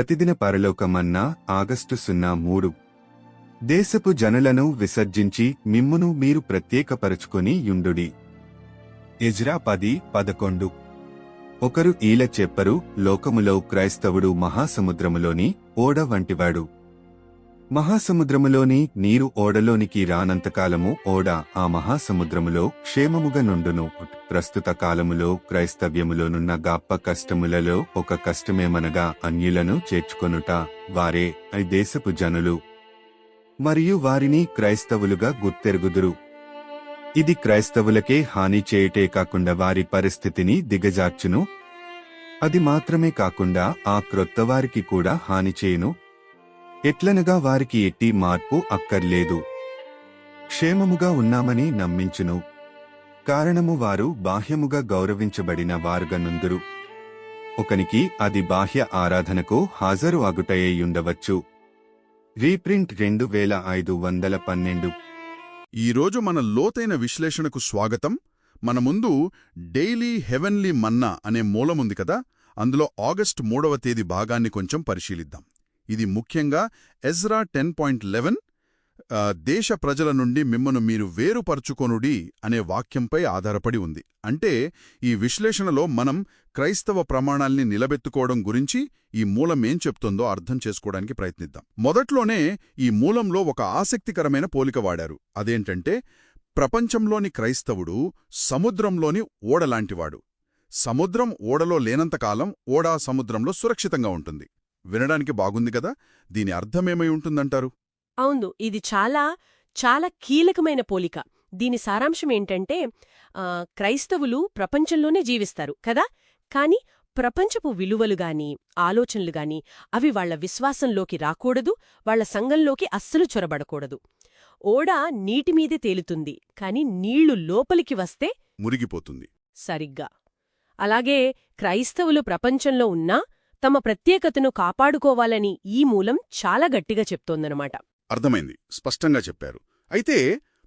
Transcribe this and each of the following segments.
ప్రతిదిన పరలోకమన్నా August సున్నా మూడు. దేశపు జనులను విసర్జించి మిమ్మును మీరు ప్రత్యేకపరచుకొని యుండుడి. ఎజ్రా పది పదకొండు. ఒకరు ఈల చెప్పరు లోకములో క్రైస్తవుడు మహాసముద్రములోని ఓడ వంటివాడు. మహాసముద్రములోని నీరు ఓడలోనికి రానంతకాలము ఓడ ఆ మహాసముద్రములో క్షేమముగా నుండును. ప్రస్తుత కాలములో క్రైస్తవ్యములోనున్న గొప్ప కష్టములలో ఒక కష్టమేమనగా అన్యులను చేర్చుకొనుట వారే ఐ దేశపు జనులు. మరియు వారిని క్రైస్తవులుగా గుర్తెరుగుదురు. ఇది క్రైస్తవులకే హాని చేయుటే కాకుండా వారి పరిస్థితిని దిగజార్చును. అది మాత్రమే కాకుండా ఆ క్రొత్త వారికి కూడా హాని చేయును. ఎట్లనగా వారికి ఎట్టి మార్పు అక్కర్లేదు. క్షేమముగా ఉన్నామని నమ్మించును. కారణము వారు బాహ్యముగా గౌరవించబడిన వారుగనుందురు. ఒకనికి అది బాహ్య ఆరాధనకు హాజరు అగుటయ్యుండవచ్చు. రీప్రింట్ రెండు వేల ఐదు వందల పన్నెండు. ఈరోజు మన లోతైన విశ్లేషణకు స్వాగతం. మన ముందు డైలీ హెవెన్లీ మన్నా అనే మూలముంది కదా? అందులో ఆగస్టు మూడవ తేదీ భాగాన్ని కొంచెం పరిశీలిద్దాం. ఇది ముఖ్యంగా ఎజ్రా టెన్ పాయింట్ లెవెన్ దేశ ప్రజల నుండి మిమ్మను మీరు వేరుపరుచుకొనుడి అనే వాక్యంపై ఆధారపడి ఉంది. అంటే ఈ విశ్లేషణలో మనం క్రైస్తవ ప్రమాణాల్ని నిలబెత్తుకోవడం గురించి ఈ మూలం ఏం చెప్తుందో అర్థం చేసుకోవడానికి ప్రయత్నిద్దాం. మొదట్లోనే ఈ మూలంలో ఒక ఆసక్తికరమైన పోలిక వాడారు. అదేంటంటే ప్రపంచంలోని క్రైస్తవుడు సముద్రంలోని ఓడలాంటివాడు సముద్రం ఓడలో లేనంతకాలం ఓడా సముద్రంలో సురక్షితంగా ఉంటుంది. వినడానికి బాగుంది కదా? దీని అర్థమేమై ఉంటుందంటారు? అవును ఇది చాలా చాలా కీలకమైన పోలిక. దీని సారాంశం ఏంటంటే క్రైస్తవులు ప్రపంచంలోనే జీవిస్తారు కదా? కాని ప్రపంచపు విలువలు గాని ఆలోచనలు గాని అవి వాళ్ళ విశ్వాసంలోకి రాకూడదు వాళ్ళ సంఘంలోకి అస్సలు చొరబడకూడదు. ఓడ నీటిమీదే తేలుతుంది కాని నీళ్ళు లోపలికి వస్తే మురిగిపోతుంది. సరిగ్గా. అలాగే క్రైస్తవులు ప్రపంచంలో ఉన్నా తమ ప్రత్యేకతను కాపాడుకోవాలని ఈ మూలం చాలా గట్టిగా చెప్తోందనమాట అర్థమైంది. స్పష్టంగా చెప్పారు. అయితే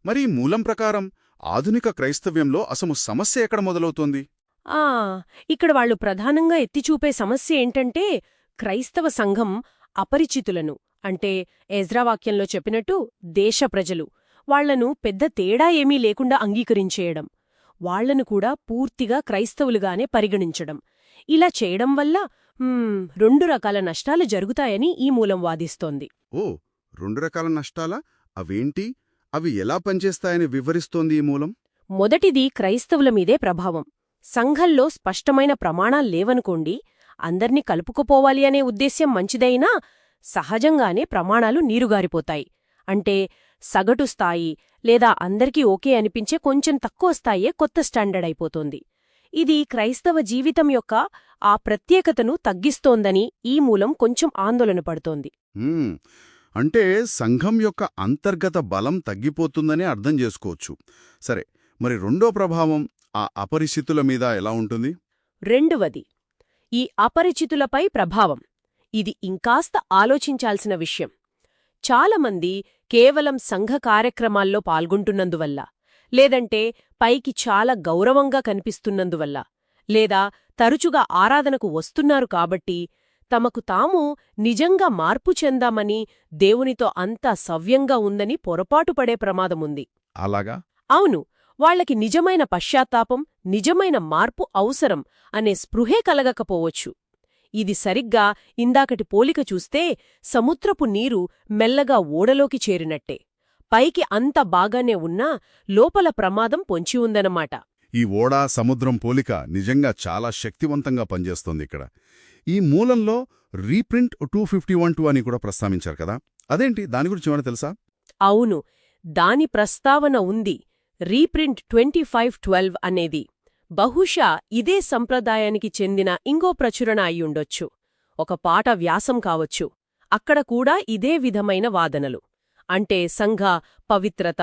మరి మూలం ప్రకారం ఆధునిక క్రైస్తవ్యంలో అసలు సమస్య ఎక్కడ మొదలవుతోంది? ఆ ఇక్కడ వాళ్ళు ప్రధానంగా ఎత్తిచూపే సమస్య ఏంటంటే క్రైస్తవ సంఘం అపరిచితులను అంటే ఎజ్రావాక్యంలో చెప్పినట్టు దేశ ప్రజలు వాళ్ళను పెద్ద తేడా ఏమీ లేకుండా అంగీకరించేయడం వాళ్ళను కూడా పూర్తిగా క్రైస్తవులుగానే పరిగణించడం. ఇలా చేయడం వల్ల రెండు రకాల నష్టాలు జరుగుతాయని ఈ మూలం వాదిస్తోంది. ఓ రెండు రకాల నష్టాలా? అవేంటి? అవి ఎలా పనిచేస్తాయని వివరిస్తోంది ఈ మూలం? మొదటిది క్రైస్తవుల మీదే ప్రభావం. సంఘంలో స్పష్టమైన ప్రమాణాల్లేవనుకోండి అందర్నీ కలుపుకుపోవాలి అనే ఉద్దేశ్యం మంచిదైనా సహజంగానే ప్రమాణాలు నీరుగారిపోతాయి. అంటే సగటు స్థాయి లేదా అందరికీ ఓకే అనిపించే కొంచెం తక్కువ స్థాయే కొత్త స్టాండర్డ్ అయిపోతోంది. ఇది క్రైస్తవ జీవితం యొక్క ఆ ప్రత్యేకతను తగ్గిస్తోందని ఈ మూలం కొంచెం ఆందోళన పడుతోంది. అంటే సంఘం యొక్క అంతర్గత బలం తగ్గిపోతుందనే అర్థం చేసుకోవచ్చు. సరే మరి రెండో ప్రభావం ఆ అపరిస్థితుల మీద ఎలా ఉంటుంది? రెండవది ఈ అపరిచితులపై ప్రభావం. ఇది ఇంకాస్త ఆలోచించాల్సిన విషయం. చాలామంది కేవలం సంఘ కార్యక్రమాల్లో పాల్గొంటున్నందువల్ల లేదంటే పైకి చాలా గౌరవంగా కనిపిస్తున్నందువల్ల లేదా తరచుగా ఆరాధనకు వస్తున్నారు కాబట్టి తమకు తాము నిజంగా మార్పు చెందామని దేవునితో అంతా సవ్యంగా ఉందని పొరపాటు పడే ప్రమాదముంది. అలాగా? అవును వాళ్ళకి నిజమైన పశ్చాత్తాపం నిజమైన మార్పు అవసరం అనే స్పృహే కలగకపోవచ్చు. ఇది సరిగ్గా ఇందాకటి పోలిక చూస్తే సముద్రపు నీరు మెల్లగా ఓడలోకి చేరినట్టే. పైకి అంత బాగానే ఉన్నా లోపల ప్రమాదం పొంచి ఉందన్నమాట. ఈ ఓడా సముద్రం పోలిక నిజంగా చాలా శక్తివంతంగా పనిచేస్తోంది ఇక్కడ. ఈ మూలంలో reprint two fifty one two అని కూడా ప్రస్తావించారు కదా. అదేంటి? దాని గురించి ఏమైనా తెలుసా? అవును. దాని ప్రస్తావన ఉంది. రీప్రింట్ ట్వంటీ ఫైవ్ ట్వెల్వ్ అనేది. బహుశా ఇదే సంప్రదాయానికి చెందిన ఇంకో ప్రచురణ అయ్యుండొచ్చు ఒక పాట వ్యాసం కావచ్చు. అక్కడ కూడా ఇదే విధమైన వాదనలు. అంటే సంఘ పవిత్రత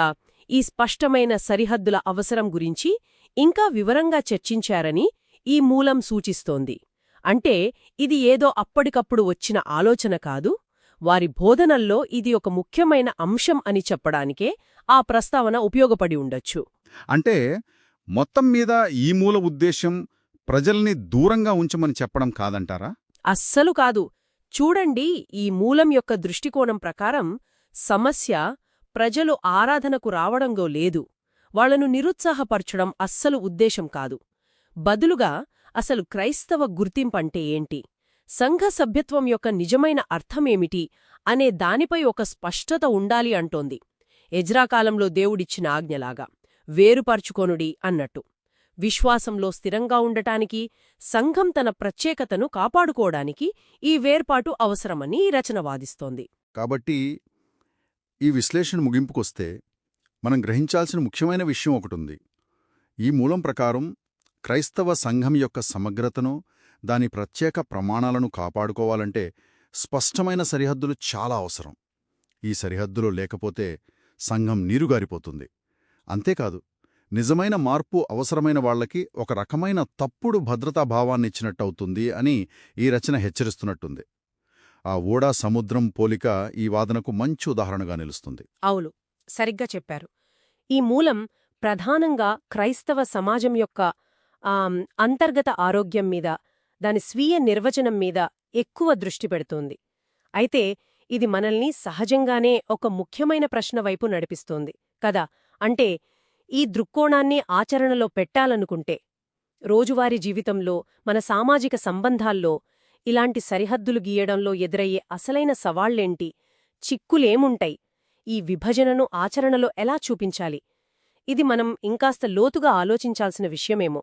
ఈ స్పష్టమైన సరిహద్దుల అవసరం గురించి ఇంకా వివరంగా చర్చించారని ఈ మూలం సూచిస్తోంది. అంటే ఇది ఏదో అప్పటికప్పుడు వచ్చిన ఆలోచన కాదు వారి బోధనల్లో ఇది ఒక ముఖ్యమైన అంశం అని చెప్పడానికే ఆ ప్రస్తావన ఉపయోగపడి ఉండొచ్చు. అంటే మొత్తం మీద ఈ మూల ఉద్దేశం ప్రజల్ని దూరంగా ఉంచమని చెప్పడం కాదంటారా? అస్సలు కాదు. చూడండి ఈ మూలం యొక్క దృష్టికోణం ప్రకారం సమస్య ప్రజలు ఆరాధనకు రావడంలో లేదు. వాళ్ళను నిరుత్సాహపరచడం అస్సలు ఉద్దేశం కాదు. బదులుగా అసలు క్రైస్తవ గుర్తింపంటే ఏంటి? సంఘ సభ్యత్వం యొక్క నిజమైన అర్థమేమిటి అనే దానిపై ఒక స్పష్టత ఉండాలి అంటోంది. ఎజ్రాకాలంలో దేవుడిచ్చిన ఆజ్ఞలాగా వేరుపరుచుకొనుడి అన్నట్టు. విశ్వాసంలో స్థిరంగా ఉండటానికి సంఘం తన ప్రత్యేకతను కాపాడుకోవడానికి ఈ వేర్పాటు అవసరమని ఈ రచన వాదిస్తోంది. కాబట్టి ఈ విశ్లేషణ ముగింపుకొస్తే మనం గ్రహించాల్సిన ముఖ్యమైన విషయం ఒకటుంది. ఈ మూలం ప్రకారం క్రైస్తవ సంఘం యొక్క సమగ్రతను దాని ప్రత్యేక ప్రమాణాలను కాపాడుకోవాలంటే స్పష్టమైన సరిహద్దులు చాలా అవసరం. ఈ సరిహద్దులు లేకపోతే సంఘం నీరుగారిపోతుంది. అంతేకాదు నిజమైన మార్పు అవసరమైన వాళ్ళకి ఒక రకమైన తప్పుడు భద్రతాభావాన్నిచ్చినట్టవుతుంది అని ఈ రచన హెచ్చరిస్తున్నట్టుంది. ఆ ఓడా సముద్రం పోలిక ఈ వాదనకు మంచి ఉదాహరణగా నిలుస్తుంది. అవును. సరిగ్గా చెప్పారు. ఈ మూలం ప్రధానంగా క్రైస్తవ సమాజం యొక్క అంతర్గత ఆరోగ్యం మీద దాని స్వీయ నిర్వచనం మీద ఎక్కువ దృష్టి పెడుతోంది. అయితే ఇది మనల్ని సహజంగానే ఒక ముఖ్యమైన ప్రశ్న వైపు నడిపిస్తోంది. కదా? అంటే ఈ దృక్కోణాన్ని ఆచరణలో పెట్టాలనుకుంటే రోజువారీ జీవితంలో మన సామాజిక సంబంధాల్లో ఇలాంటి సరిహద్దులు గీయడంలో ఎదురయ్యే అసలైన సవాళ్ళేంటి చిక్కులేముంటాయి. ఈ విభజనను ఆచరణలో ఎలా చూపించాలి? ఇది మనం ఇంకాస్త లోతుగా ఆలోచించాల్సిన విషయమేమో.